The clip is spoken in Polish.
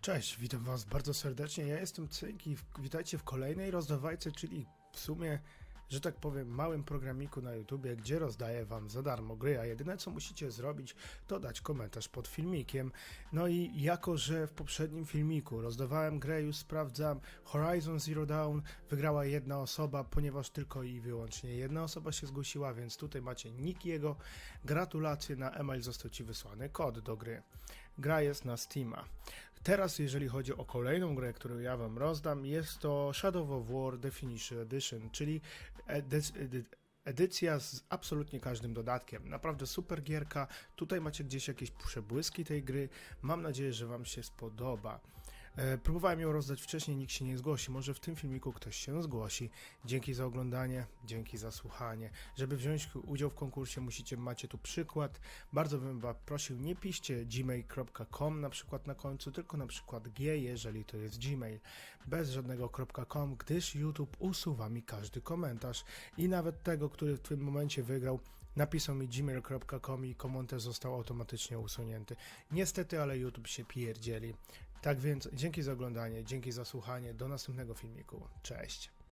Cześć, witam Was bardzo serdecznie. Ja jestem Cynk i witajcie w kolejnej rozdawajce, czyli w sumie, że tak powiem, małym programiku na YouTubie, gdzie rozdaję Wam za darmo gry, a jedyne co musicie zrobić, to dać komentarz pod filmikiem. No i jako, że w poprzednim filmiku rozdawałem grę, już sprawdzam, Horizon Zero Dawn wygrała jedna osoba, ponieważ tylko i wyłącznie jedna osoba się zgłosiła, więc tutaj macie nick jego. Gratulacje, na e-mail został Ci wysłany kod do gry. Gra jest na Steama. Teraz, jeżeli chodzi o kolejną grę, którą ja Wam rozdam, jest to Shadow of War Definition Edition, czyli edy- edy- edycja z absolutnie każdym dodatkiem. Naprawdę super gierka. Tutaj macie gdzieś jakieś przebłyski tej gry. Mam nadzieję, że Wam się spodoba. E, próbowałem ją rozdać wcześniej, nikt się nie zgłosi. Może w tym filmiku ktoś się zgłosi. Dzięki za oglądanie, dzięki za słuchanie. Żeby wziąć udział w konkursie, musicie macie tu przykład. Bardzo bym was prosił, nie piszcie gmail.com na przykład na końcu, tylko na przykład g, jeżeli to jest gmail. Bez żadnego .com, gdyż YouTube usuwa mi każdy komentarz i nawet tego, który w tym momencie wygrał, napisał mi gmail.com i komentarz został automatycznie usunięty. Niestety, ale YouTube się pierdzieli. Tak więc dzięki za oglądanie, dzięki za słuchanie, do następnego filmiku. Cześć.